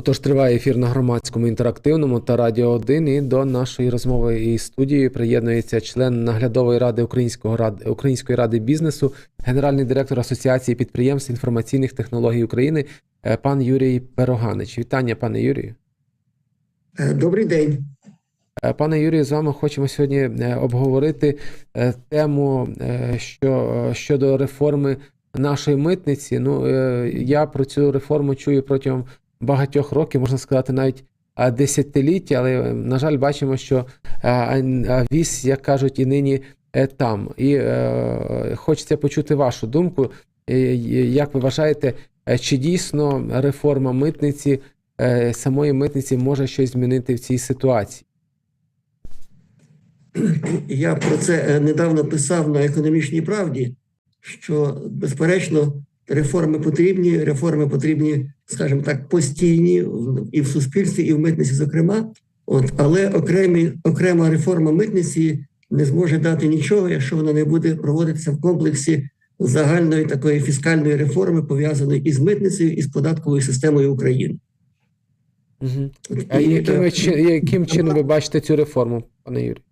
Отож, триває ефір на громадському інтерактивному та радіо 1. І до нашої розмови і студії приєднується член наглядової ради Українського ради Української ради бізнесу, генеральний директор Асоціації підприємств інформаційних технологій України, е, пан Юрій Пероганич. Вітання, пане Юрію. Е, Добрий день. Е, Пане Юрію, з вами хочемо сьогодні обговорити тему що, щодо реформи нашої митниці. Ну, я про цю реформу чую протягом багатьох років, можна сказати, навіть десятиліття, але, на жаль, бачимо, що віз, як кажуть, і нині е, там. І е, хочеться почути вашу думку. Як ви вважаєте, е, чи дійсно реформа митниці, самої митниці може щось змінити в цій ситуації? Я про це недавно писав на економічній правді, що безперечно реформи потрібні. Реформи потрібні, скажімо так, постійні і в суспільстві, і в митниці, зокрема. От, але окремі, окрема реформа митниці не зможе дати нічого, якщо вона не буде проводитися в комплексі загальної такої фіскальної реформи, пов'язаної із митницею і з податковою системою України. Угу. А і, яким, е, яким чином ви бачите цю реформу, пане Юрію?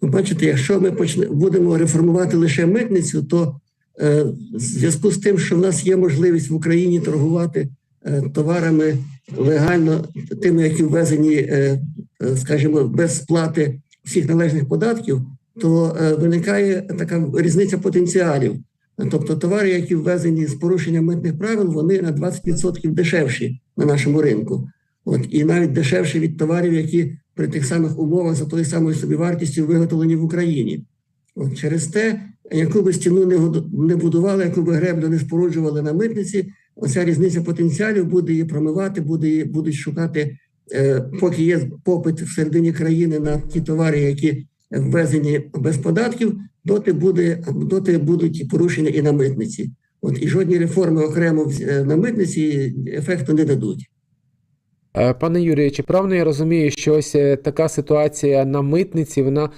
Ви бачите, якщо ми почне, будемо реформувати лише митницю, то в зв'язку з тим, що в нас є можливість в Україні торгувати е, товарами легально, тими, які ввезені, е, е, скажімо, без сплати всіх належних податків, то е, виникає така різниця потенціалів. Тобто товари, які ввезені з порушенням митних правил, вони на 20% дешевші на нашому ринку. От і навіть дешевші від товарів, які при тих самих умовах за тою самою собівартістю виготовлені в Україні. От через те, яку би стіну не будували, яку би греблю не споруджували на митниці, оця різниця потенціалів буде її промивати, буде її будуть шукати, е, поки є попит всередині країни на ті товари, які ввезені без податків, доти буде доти будуть порушення і на митниці. От і жодні реформи окремо е, на митниці ефекту не дадуть. Е, Пане Юрію, чи правильно я розумію, що ось така ситуація на митниці вона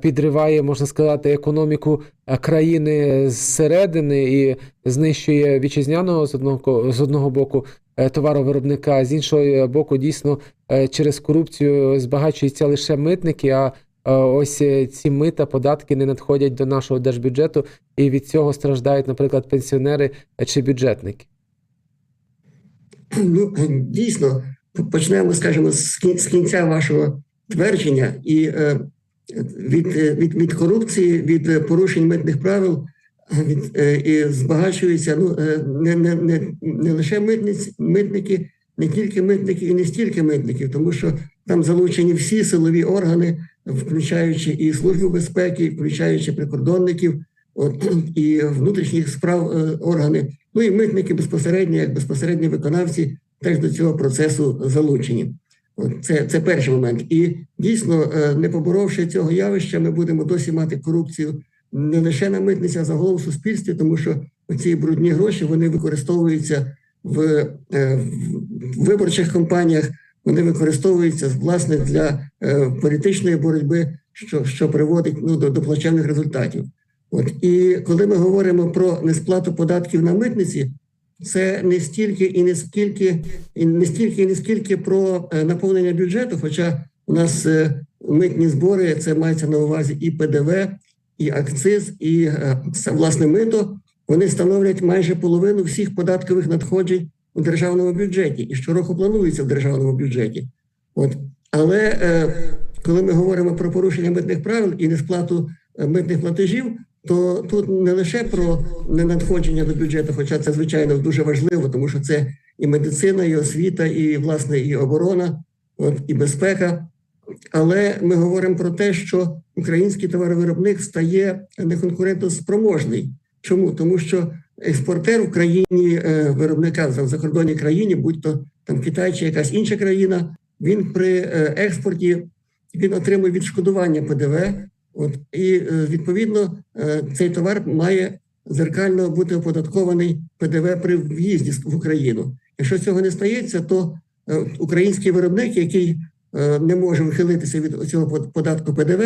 підриває, можна сказати, економіку е, країни зсередини і знищує вітчизняного з одного з одного боку е, товаровиробника, а з іншого боку, дійсно е, через корупцію збагачуються лише митники. А е, ось е, ці мита, податки не надходять до нашого держбюджету, і від цього страждають, наприклад, пенсіонери е, чи бюджетники. Ну, дійсно, почнемо, скажімо, з кінця вашого твердження, і е, від, е, від, від корупції, від е, порушень митних правил від, е, і збагачуються ну, не, не, не, не лише митниць, митники, не тільки митники і не стільки митників, тому що там залучені всі силові органи, включаючи і службу безпеки, включаючи прикордонників, от, і внутрішніх справ органи. Ну і митники безпосередньо, як безпосередні виконавці, теж до цього процесу залучені. Це, це перший момент. І дійсно, е, не поборовши цього явища, ми будемо досі мати корупцію не лише на митниці, а загалом в суспільстві, тому що ці брудні гроші вони використовуються в, е, в виборчих кампаніях, вони використовуються власне для е, політичної боротьби, що, що приводить ну, до, до плачевних результатів. От і коли ми говоримо про несплату податків на митниці, це не стільки і не скільки, і не стільки і не скільки про е, наповнення бюджету. Хоча у нас е, митні збори це мається на увазі і ПДВ, і акциз, і е, власне мито. Вони становлять майже половину всіх податкових надходжень у державному бюджеті і щороку планується в державному бюджеті. От але коли ми говоримо про порушення митних правил і несплату митних платежів, то тут не лише про ненадходження до бюджету, хоча це звичайно дуже важливо, тому що це і медицина, і освіта, і власне і оборона, от і безпека. Але ми говоримо про те, що український товаровиробник стає неконкурентоспроможний. Чому? Тому що експортер в країні е, виробника в закордонній країні, будь-то там Китай чи якась інша країна, він при е, експорті він отримує відшкодування ПДВ. От і е, відповідно е, цей товар має зеркально бути оподаткований ПДВ при в'їзді в Україну. Якщо цього не стається, то е, український виробник, який не може вихилитися від цього податку ПДВ,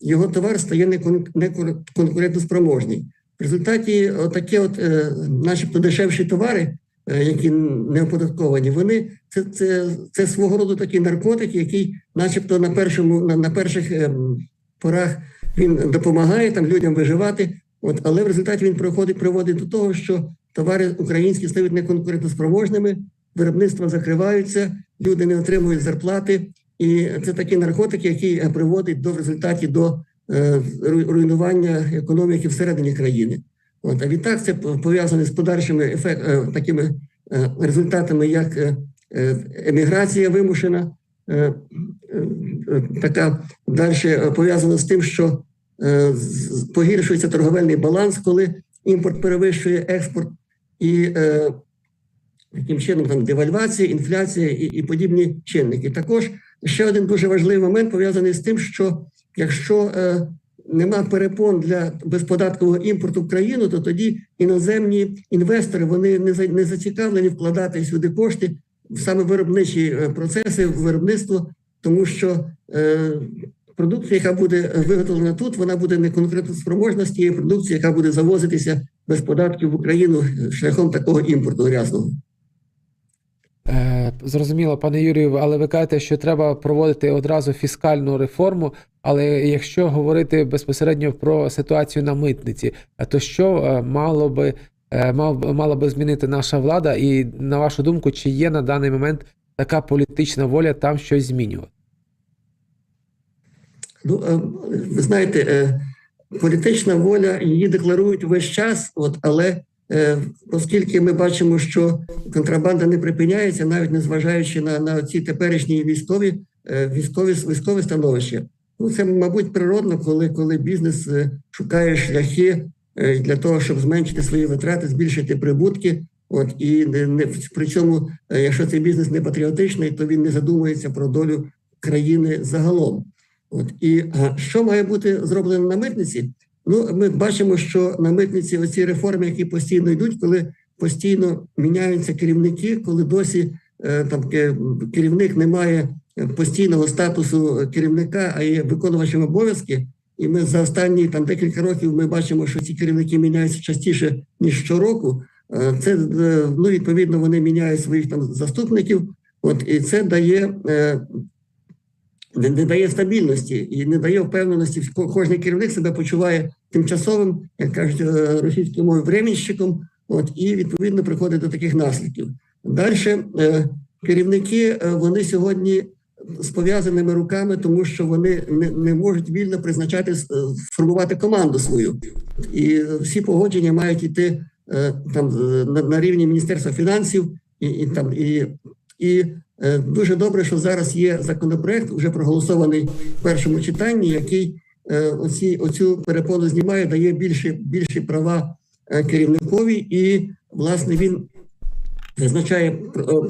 його товар стає неконкурентоспроможний. В результаті такі, от, начебто, дешевші товари, які не оподатковані, вони це, це, це свого роду такий наркотик, який, начебто, на першому на, на перших ем, порах він допомагає там людям виживати. От, але в результаті він проходить приводить до того, що товари українські стають неконкурентоспроможними, виробництва закриваються, люди не отримують зарплати, і це такий наркотик, який е, приводить до в результаті до е, руйнування економіки всередині країни. От, а відтак це пов'язане з подальшими ефект, е, такими е, результатами, як е, е, еміграція вимушена, така далі пов'язана з тим, що е, погіршується торговельний баланс, коли імпорт перевищує експорт, і е, таким чином там девальвація, інфляція і, і подібні чинники. Також ще один дуже важливий момент пов'язаний з тим, що якщо е, нема перепон для безподаткового імпорту в країну, то тоді іноземні інвестори вони не за- не зацікавлені вкладати сюди кошти саме виробничі е, процеси, виробництво, тому що е, продукція, яка буде виготовлена тут, вона буде не конкурентоспроможна з тієї продукції, яка буде завозитися без податків в Україну шляхом такого імпорту грязного. Е, Зрозуміло, пане Юрію, але ви кажете, що треба проводити одразу фіскальну реформу. Але якщо говорити безпосередньо про ситуацію на митниці, то що мало би мала би змінити наша влада? І на вашу думку, чи є на даний момент така політична воля там щось змінювати? Ну, е, ви знаєте, е, політична воля її декларують весь час, от, але е, оскільки ми бачимо, що контрабанда не припиняється, навіть незважаючи на, на ці теперішні військові, е, військові, військові становище. Ну, це, мабуть, природно, коли, коли бізнес е, шукає шляхи е, для того, щоб зменшити свої витрати, збільшити прибутки. От і не, не при цьому, е, якщо цей бізнес не патріотичний, то він не задумується про долю країни загалом. От і що має бути зроблено на митниці? Ну, ми бачимо, що на митниці оці реформи, які постійно йдуть, коли постійно міняються керівники, коли досі е, там керівник не має е, постійного статусу керівника, а є виконувачем обов'язки. І ми за останні там декілька років ми бачимо, що ці керівники міняються частіше ніж щороку. Е, Це е, ну відповідно вони міняють своїх там заступників. От і це дає е, не, дає стабільності і не дає впевненості. Ко- Кожен керівник себе почуває тимчасовим, як кажуть російською мовою, временщиком. От і відповідно приходить до таких наслідків. Далі керівники вони сьогодні з пов'язаними руками, тому що вони не, не можуть вільно призначати е, формувати команду свою, і всі погодження мають йти е, там на, на рівні Міністерства фінансів і, і там і. І е, дуже добре, що зараз є законопроект, вже проголосований в першому читанні, який оці, оцю перепону знімає, дає більші, більші права керівникові, і власне він визначає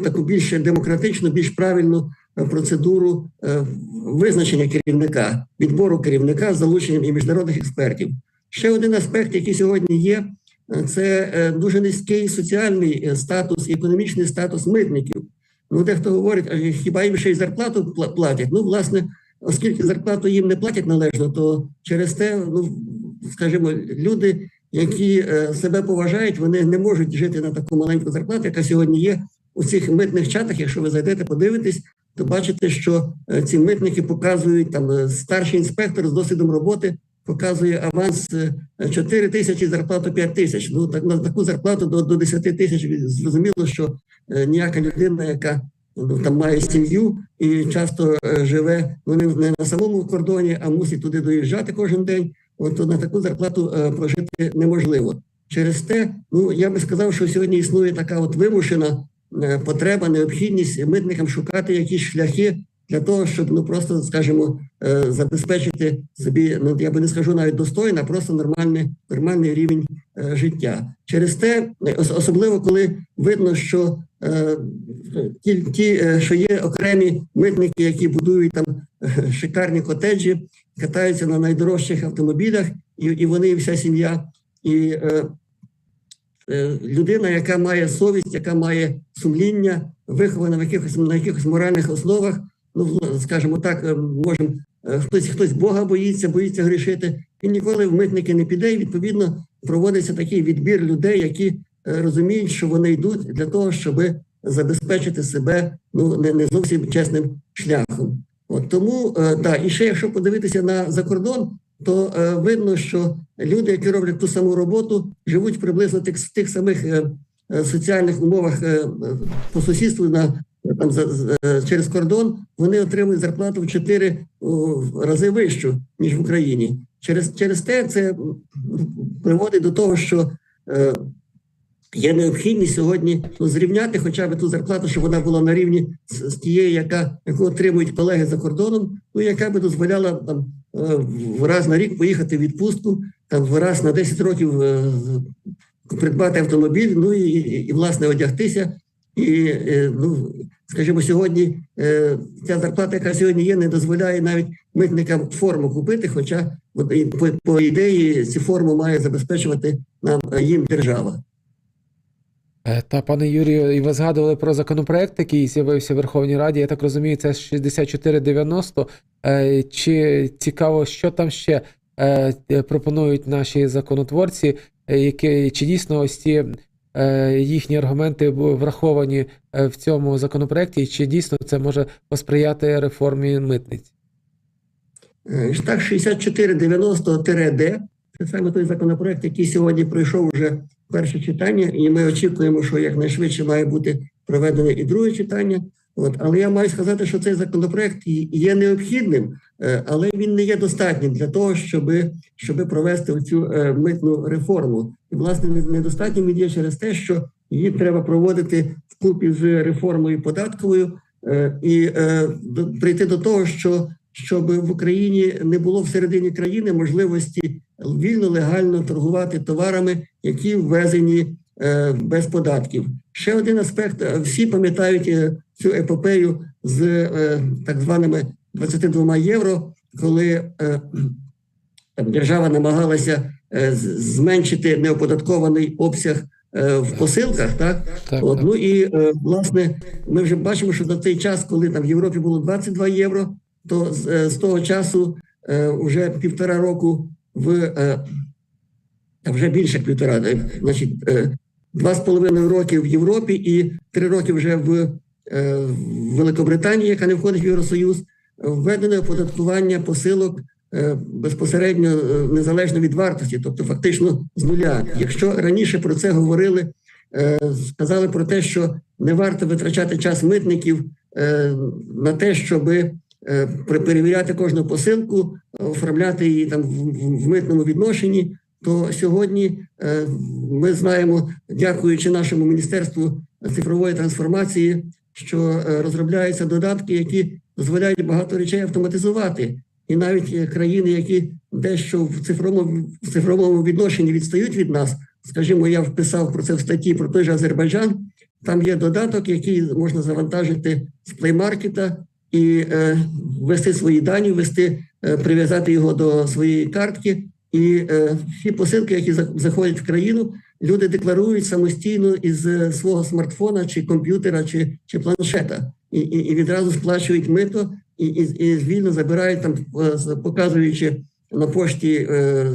таку більш демократичну, більш правильну процедуру е, визначення керівника, відбору керівника з залученням і міжнародних експертів. Ще один аспект, який сьогодні є, е, це е, дуже низький соціальний е, статус і економічний статус митників. Ну, дехто говорить, хіба їм ще й зарплату платять? Ну, власне, оскільки зарплату їм не платять належно, то через те, ну скажімо, люди, які е, себе поважають, вони не можуть жити на таку маленьку зарплату, яка сьогодні є у цих митних чатах. Якщо ви зайдете, подивитесь, то бачите, що е, ці митники показують там е, старший інспектор з досвідом роботи. Показує аванс е, 4 тисячі, зарплату 5 тисяч. Ну так на таку зарплату до, до 10 тисяч зрозуміло, що е, ніяка людина, яка ну, там має сім'ю і часто е, живе ну, не, на самому кордоні, а мусить туди доїжджати кожен день. От на таку зарплату е, прожити неможливо. Через те, ну я би сказав, що сьогодні існує така от вимушена е, потреба, необхідність митникам шукати якісь шляхи для того, щоб ну просто, скажімо, е, забезпечити собі, ну я би не скажу навіть достойно, а просто нормальний, нормальний рівень е, життя. Через те, е, особливо коли видно, що е, ті, ті, е, що є окремі митники, які будують там е, шикарні котеджі, катаються на найдорожчих автомобілях, і, і вони, і вся сім'я. І е, е, людина, яка має совість, яка має сумління, вихована в якихось на якихось моральних основах. Ну, скажімо так, е, можемо е, хтось хтось Бога боїться, боїться грішити. Він ніколи в митники не піде. І відповідно проводиться такий відбір людей, які е, розуміють, що вони йдуть для того, щоб забезпечити себе ну не, не зовсім чесним шляхом. От тому е, да, і ще якщо подивитися на закордон, то е, видно, що люди, які роблять ту саму роботу, живуть приблизно тих, в тих самих е, е, соціальних умовах е, по сусідству на там за, за- е, через кордон. Вони отримують зарплату в 4 рази вищу ніж в Україні. Через через те це приводить до того, що е, є необхідність сьогодні ну, зрівняти хоча б ту зарплату, щоб вона була на рівні з, з тією, яка яку отримують колеги за кордоном, ну яка би дозволяла там раз на рік поїхати в відпустку, там раз на 10 років е, придбати автомобіль, ну і, і, і власне одягтися. І е, ну, скажімо, сьогодні е, ця зарплата, яка сьогодні є, не дозволяє навіть митникам форму купити. Хоча по, по ідеї цю форму має забезпечувати нам е, їм держава. Е, Та пане Юрію, і ви згадували про законопроект, який з'явився в Верховній Раді. Я так розумію, це 6490. Е, Чи цікаво, що там ще е, пропонують наші законотворці, які чи дійсно ось ці їхні аргументи враховані в цьому законопроекті, чи дійсно це може посприяти реформі митниць? Е, Штат 6490-Д це саме той законопроект, який сьогодні пройшов вже перше читання, і ми очікуємо, що якнайшвидше має бути проведене і друге читання. От, але я маю сказати, що цей законопроект є необхідним, е, але він не є достатнім для того, щоб, щоб провести цю митну реформу. І власне недостатнім він є через те, що її треба проводити вкупі з реформою податковою е, і е, прийти до того, що щоб в Україні не було всередині країни можливості вільно легально торгувати товарами, які ввезені е, без податків. Ще один аспект: всі пам'ятають е, цю епопею з е, так званими 22 євро, коли держава намагалася зменшити неоподаткований обсяг в посилках, так Так, От, так. ну і власне ми вже бачимо, що за цей час, коли там в Європі було 22 євро, то з, з того часу вже півтора року в е, вже більше півтора, е, значить, е, два з половиною роки в Європі і три роки вже в, Великобританії, яка не входить в Євросоюз, введене оподаткування посилок безпосередньо незалежно від вартості, тобто фактично з нуля. Якщо раніше про це говорили, сказали про те, що не варто витрачати час митників на те, щоби перевіряти кожну посилку, оформляти її там в, митному відношенні. То сьогодні е, ми знаємо, дякуючи нашому міністерству цифрової трансформації, що е, розробляються додатки, які дозволяють багато речей автоматизувати. І навіть е, країни, які дещо в цифровому в цифровому відношенні відстають від нас, скажімо, я вписав про це в статті про той же Азербайджан. Там є додаток, який можна завантажити з плеймаркета і е, ввести свої дані, ввести, е, прив'язати його до своєї картки. І е, всі посилки, які заходять в країну, люди декларують самостійно із е, свого смартфона чи комп'ютера, чи, чи планшета, і, і, і відразу сплачують мито і, і, і вільно забирають там, е, показуючи на пошті е,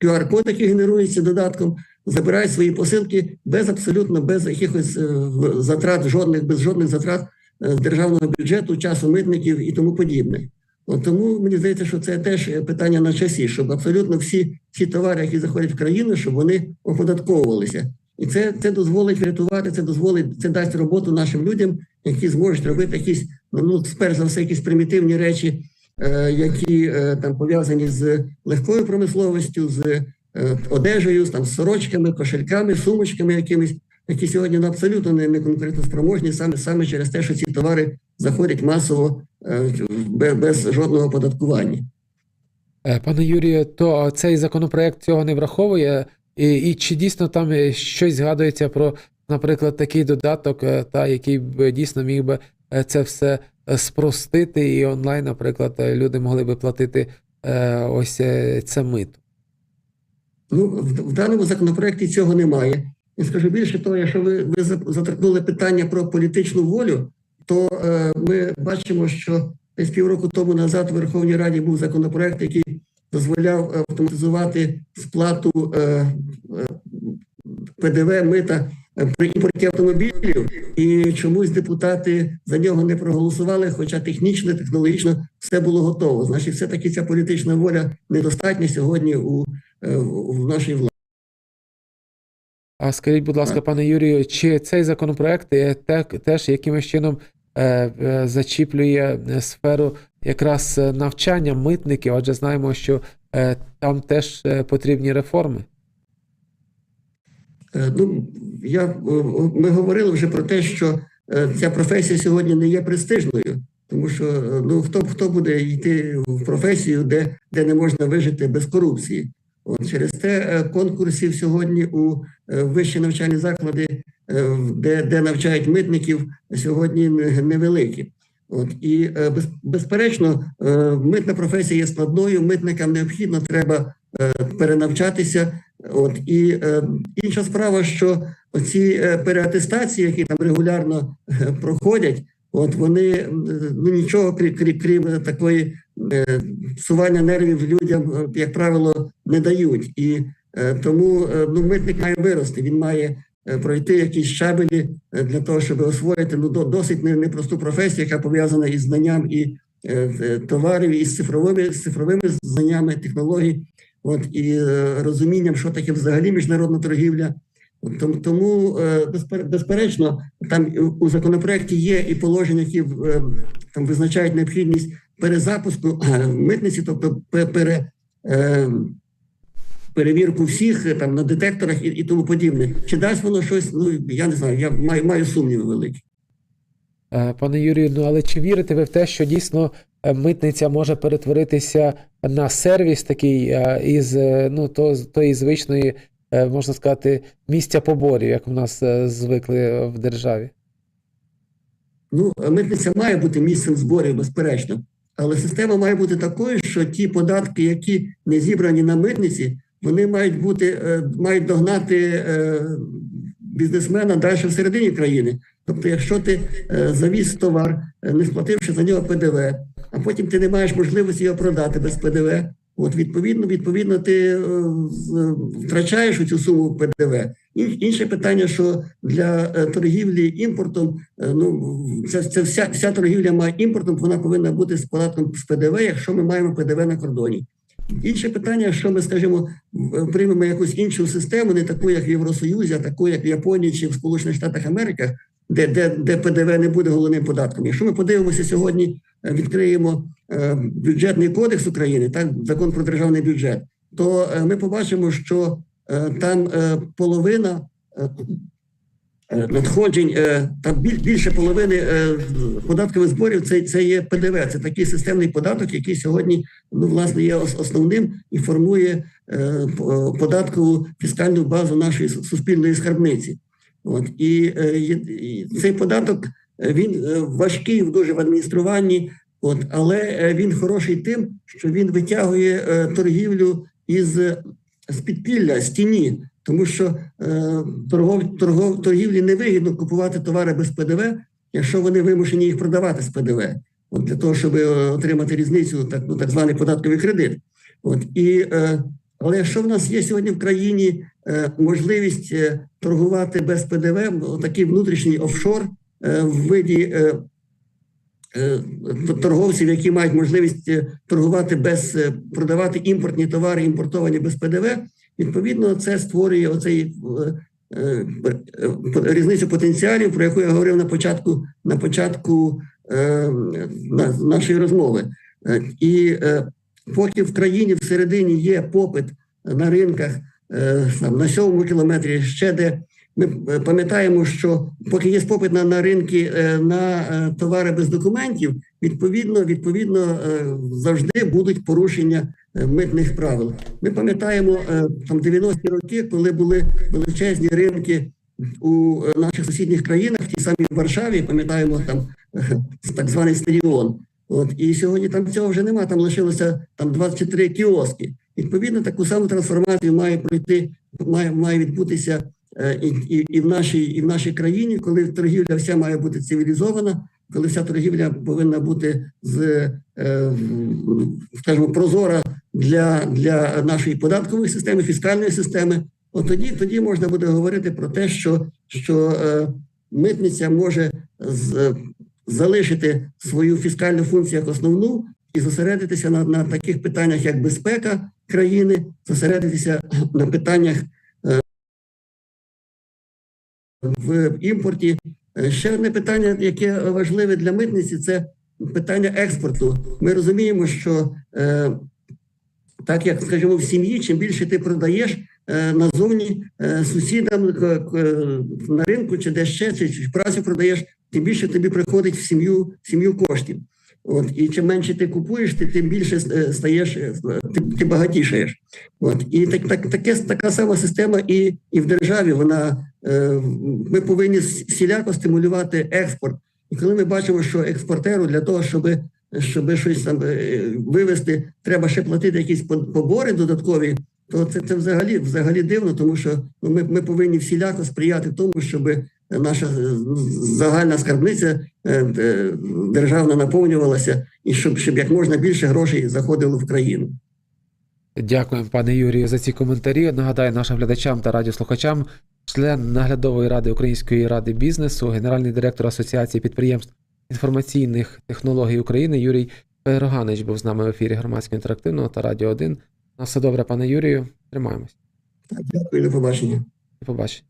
QR-код, який генерується додатком, забирають свої посилки без абсолютно без якихось е, затрат, жодних без жодних затрат з державного бюджету, часу митників і тому подібне. От тому мені здається, що це теж е, питання на часі, щоб абсолютно всі, всі товари, які заходять в країну, щоб вони оподатковувалися. І це, це дозволить врятувати, це дозволить, це дасть роботу нашим людям, які зможуть робити якісь, ну перш за все, якісь примітивні речі, е, які е, там пов'язані з легкою промисловістю, з е, одежею, там сорочками, кошельками, сумочками якимись, які сьогодні ну, абсолютно не, не конкурентоспроможні, саме саме через те, що ці товари заходять масово е, без, без жодного оподаткування. Е, Пане Юрію, то цей законопроект цього не враховує, і, і чи дійсно там щось згадується про, наприклад, такий додаток, е, та який б дійсно міг би це все спростити, і онлайн, наприклад, люди могли би платити ось це мито. Ну, в, в даному законопроекті цього немає. І скажу більше того, якщо ви, ви за- заторкнули питання про політичну волю, то е, ми бачимо, що десь півроку тому назад в Верховній Раді був законопроект, який дозволяв автоматизувати сплату е, е, ПДВ, мита е, при імпорті автомобілів, і чомусь депутати за нього не проголосували, хоча технічно, технологічно все було готово. Значить, все-таки ця політична воля недостатня сьогодні у, е, в в нашій владі. А скажіть, будь ласка, пане Юрію, чи цей законопроект теж якимось чином е, е, зачіплює сферу якраз навчання митників? Адже знаємо, що е, там теж потрібні реформи. Ну, я, ми говорили вже про те, що ця професія сьогодні не є престижною, тому що ну, хто, хто буде йти в професію, де, де не можна вижити без корупції. От, через те конкурсів сьогодні у вищі навчальні заклади, е, де, де навчають митників, сьогодні невеликі. От, і е, безперечно, е, митна професія є складною, митникам необхідно треба е, перенавчатися. От і е, інша справа, що оці е, переатестації, які там регулярно е, проходять, от вони е, ну нічого крім, крім, такої е, псування нервів людям, е, як правило, не дають. І е, тому е, ну, митник має вирости. Він має е, пройти якісь щабелі е, для того, щоб освоїти ну досить непросту професію, яка пов'язана із знанням і е, е, товарів, і з цифровими з цифровими знаннями технологій. От і е, розумінням, що таке взагалі міжнародна торгівля. Тому, е, безперечно, там у- законопроекті є і положення, які е, там визначають необхідність перезапуску е, митниці, тобто пе- пере, е, перевірку всіх е, там на детекторах і, і тому подібне. Чи дасть воно щось? Ну я не знаю. Я маю, маю сумніви великі. Е, Пане Юрію, ну але чи вірите ви в те, що дійсно е, митниця може перетворитися на сервіс такий із ну, то, тої звичної, можна сказати, місця поборів, як в нас звикли в державі? Ну, митниця має бути місцем зборів, безперечно, але система має бути такою, що ті податки, які не зібрані на митниці, вони мають бути е, мають догнати е, бізнесмена далі всередині країни. Тобто, якщо ти е, завіз товар, не сплативши за нього ПДВ, а потім ти не маєш можливості його продати без ПДВ. От відповідно, відповідно, ти втрачаєш цю суму ПДВ. Ін- Інше питання, що для торгівлі імпортом, ну це, це вся, вся торгівля має імпортом, вона повинна бути з податком з ПДВ, якщо ми маємо ПДВ на кордоні. Інше питання, що ми скажімо, приймемо якусь іншу систему, не таку, як в Євросоюзі, а таку, як в Японії чи в Сполучених Штатах Америки, де, де, де ПДВ не буде головним податком. Якщо ми подивимося сьогодні, е, відкриємо е, бюджетний кодекс України, так закон про державний бюджет, то е, ми побачимо, що там половина надходжень, е, біль- більше половини е, податкових зборів це, це є ПДВ. Це такий системний податок, який сьогодні ну, власне є основним і формує е, по- податкову фіскальну базу нашої суспільної скарбниці. От і, е, і цей податок е, він е, важкий дуже в адмініструванні, от але е, він хороший тим, що він витягує е, торгівлю із з підпілля, з тіні, тому що е, торгов, торгов, торгівлі невигідно купувати товари без ПДВ, якщо вони вимушені їх продавати з ПДВ. От для того, щоб е, отримати різницю, так, ну, так званий податковий кредит. От і, е, але якщо в нас є сьогодні в країні е, можливість торгувати без ПДВ, такий внутрішній офшор в виді торговців, які мають можливість торгувати без продавати імпортні товари, імпортовані без ПДВ, відповідно, це створює оцей е, е, різницю потенціалів, про яку я говорив на початку на початку е, на, нашої розмови. І поки в країні всередині є попит на ринках там, на сьомому кілометрі, ще де ми пам'ятаємо, що поки є попит на, на ринки на товари без документів, відповідно, відповідно завжди будуть порушення митних правил. Ми пам'ятаємо е, там 90-ті роки, коли були величезні ринки у е, наших сусідніх країнах, в тій самій Варшаві, пам'ятаємо там е, так званий стадіон. От і сьогодні там цього вже немає. Там лишилося там 23 кіоски. Відповідно, таку саму трансформацію має пройти, має, має відбутися е, і, і, і в нашій і в нашій країні, коли торгівля вся має бути цивілізована, коли вся торгівля повинна бути з е, скажімо, прозора для, для нашої податкової системи, фіскальної системи. от тоді, тоді можна буде говорити про те, що, що е, митниця може з, залишити свою фіскальну функцію як основну і зосередитися на, на таких питаннях, як безпека країни, зосередитися на питаннях е, в імпорті. Е, Ще одне питання, яке важливе для митниці, це питання експорту. Ми розуміємо, що е, так як скажімо, в сім'ї, чим більше ти продаєш е, назовні сусідам на ринку чи де ще, чи, чи працю продаєш, тим більше тобі приходить в сім'ю сім'ю коштів. От і чим менше ти купуєш, ти тим більше стаєш, ти, ти багатішаєш. От і так, так таке така сама система і, і в державі. Вона ми повинні всіляко стимулювати експорт. І коли ми бачимо, що експортеру для того, щоб щоб щось там е, вивезти, треба ще платити якісь по- побори додаткові, то це, це взагалі взагалі дивно, тому що ну, ми, ми повинні всіляко сприяти тому, щоб наша е, загальна скарбниця е, е, державна наповнювалася, і щоб, щоб як можна більше грошей заходило в країну. Дякуємо, пане Юрію, за ці коментарі. Нагадаю нашим глядачам та радіослухачам, член наглядової ради Української ради бізнесу, генеральний директор Асоціації підприємств інформаційних технологій України Юрій Пероганич був з нами в ефірі громадського інтерактивного та радіо 1. На все добре, пане Юрію. Тримаємось. Дякую, до побачення. До побачення.